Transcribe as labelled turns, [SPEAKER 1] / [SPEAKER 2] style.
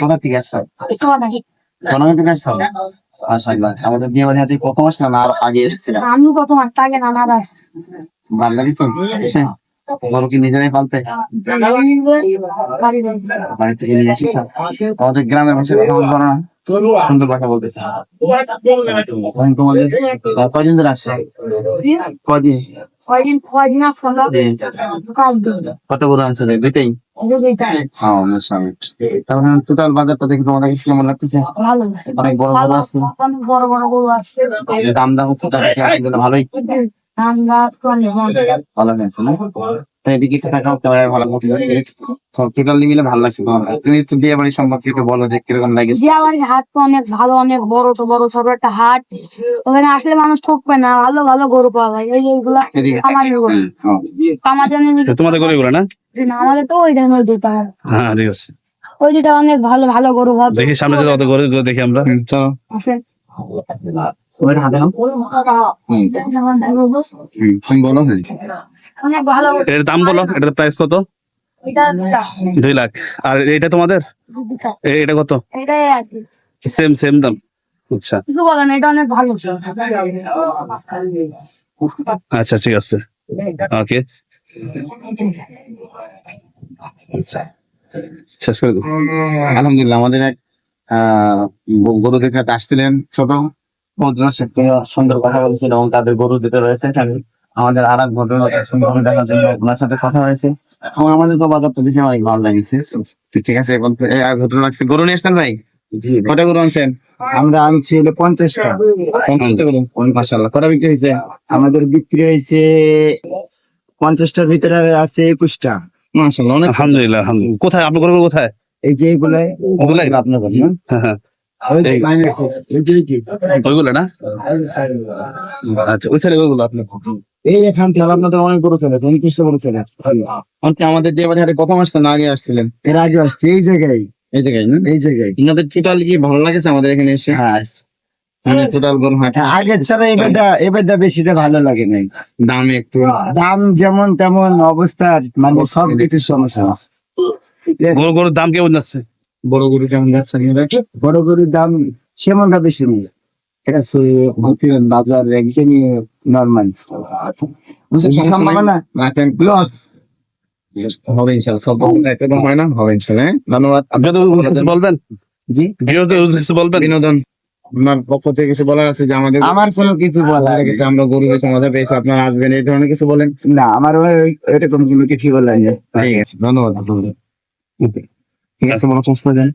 [SPEAKER 1] কোথা থেকে আসছো? কোনাগাঁ থেকে আসছো? মাশাআল্লাহ আমাদের বিয়ে বাড়ি কত মাস না আর আগে এসেছিলাম
[SPEAKER 2] আমি কত মাস আগে না দাস
[SPEAKER 1] ভালো লাগছে কি নিজেরাই পালতে? বাড়ি থেকে নিয়ে এসেছ আমাদের গ্রামের ভাষায় কথা বলব না। সুন্দর কথা বলতেছে। তোমাদের ধরে আসছে? কদিন আনছে দুইটাই। হ্যাঁ তাহলে টোটাল বাজারটা দেখে তোমাদের কাছে কেমন লাগতেছে? অনেক বড় বড় আছে।
[SPEAKER 2] বড় বড় গরু আছে
[SPEAKER 1] দাম দাম হচ্ছে তার থেকে ভালোই? ভালো হয়েছে না? এদিকে টাকাও ক্যামেরা ভালো টোটালি মিলে ভালো লাগছে তোমার তুমি একটু বিয়ে বাড়ি সম্পর্কে একটু বলো যে কীরকম লাগেছে
[SPEAKER 2] জিয়াবাড়ির হাট তো অনেক ভালো অনেক বড় তো বড় ছোট একটা হাট ওখানে আসলে মানুষ ঠকবে না ভালো ভালো গরু পাওয়া যায়। ওই এইগুলা আমাদের গরু
[SPEAKER 1] হ্যাঁ।
[SPEAKER 2] আমাদের
[SPEAKER 3] তোমাদের করে এগুলো না?
[SPEAKER 2] আমাদের তো ওই
[SPEAKER 3] হ্যাঁ ঠিক আছে।
[SPEAKER 2] ওই অনেক ভালো ভালো গরু ভালো
[SPEAKER 3] দেখি সামনে যে কত করে দেখি আমরা।
[SPEAKER 1] চলো। ওই বলো। হ্যাঁ
[SPEAKER 2] অনেক ভালো। গরু।
[SPEAKER 3] এর দাম বলো এটার প্রাইস কত? দুই লাখ। আর এটা তোমাদের? এটা কত? সেম সেম দাম। আচ্ছা।
[SPEAKER 2] কিছু বলেন এটা অনেক ভালো
[SPEAKER 3] আচ্ছা ঠিক আছে। ওকে আচ্ছা। শেষ করে
[SPEAKER 1] আলহামদুলিল্লাহ আমাদের এক আহ, গরু দেখে আসছিলেন ছোট। বন্ধুরা সে সুন্দর কথা বলছেন এবং তাদের গরু দিতে রয়েছে আমি আমাদের আর এক ভদ্র সুন্দর দেখার জন্য ওনার সাথে কথা হয়েছে। আমাদের তো বাজারটা দিচ্ছে অনেক ভালো লাগছে। ঠিক আছে এখন এই আর ভদ্র লাগছে গরু নিয়ে আসছেন ভাই? কটা গরু আনছেন?
[SPEAKER 4] আমরা আনছি হলো পঞ্চাশটা।
[SPEAKER 1] পঞ্চাশটা গরু? মাসাল্লাহ কটা বিক্রি হয়েছে?
[SPEAKER 4] আমাদের বিক্রি হয়েছে পঞ্চাশটার ভিতরে আছে একুশটা।
[SPEAKER 1] মাসাল্লাহ অনেক
[SPEAKER 3] আলহামদুলিল্লাহ আলহামদুলিল্লাহ। কোথায়? আপনার করে কোথায়?
[SPEAKER 4] এই যে এগুলাই
[SPEAKER 3] ওগুলাই।
[SPEAKER 1] আপনার কাছে
[SPEAKER 3] হ্যাঁ হ্যাঁ? ওইগুলো না? আচ্ছা ওই সাইডে ওইগুলো আপনার
[SPEAKER 4] এই এখান থেকে আপনাদের অনেক গরু ফেলে উনত্রিশটা গরু ফেলে
[SPEAKER 1] আপনি আমাদের দিয়ে হাটে প্রথম আসছেন? না আগে আসছিলেন।
[SPEAKER 4] এর আগে আসছে এই জায়গায়।
[SPEAKER 1] এই জায়গায় না?
[SPEAKER 4] এই জায়গায়।
[SPEAKER 1] আপনাদের টোটাল কি ভালো লাগেছে আমাদের এখানে এসে?
[SPEAKER 4] হ্যাঁ।
[SPEAKER 1] মানে টোটাল
[SPEAKER 4] হ্যাঁ, আগের ছাড়া এবারটা এবারটা বেশিটা ভালো লাগে নাই।
[SPEAKER 1] দামে একটু।
[SPEAKER 4] দাম যেমন তেমন অবস্থা মানে সব সমস্যা।
[SPEAKER 3] গরু গরুর দাম কেমন যাচ্ছে?
[SPEAKER 1] বড় গরু কেমন যাচ্ছে
[SPEAKER 4] বড় গরুর দাম সেমনটা বেশি নেই। এটা বাজার একদমই নর্মাল সম্ভাবনা
[SPEAKER 1] রাখেন প্লাস হবে ইনশাল্লাহ সব হয় না হবে ইনশাল্লাহ হ্যাঁ? ধন্যবাদ।
[SPEAKER 3] আপনি তো বলবেন?
[SPEAKER 4] জি?
[SPEAKER 3] কিছু বলবেন?
[SPEAKER 1] বিনোদন। আপনার পক্ষ থেকে কিছু বলার আছে যে আমাদের
[SPEAKER 4] আমার কোনো কিছু বলার
[SPEAKER 1] আমরা গরু মজা পেয়েছি আপনারা আসবেন এই ধরনের কিছু বলেন।
[SPEAKER 4] না আমার এরকম কোনো কিছু বলার
[SPEAKER 1] ঠিক আছে ধন্যবাদ ধন্যবাদ। ঠিক আছে মনে দেন।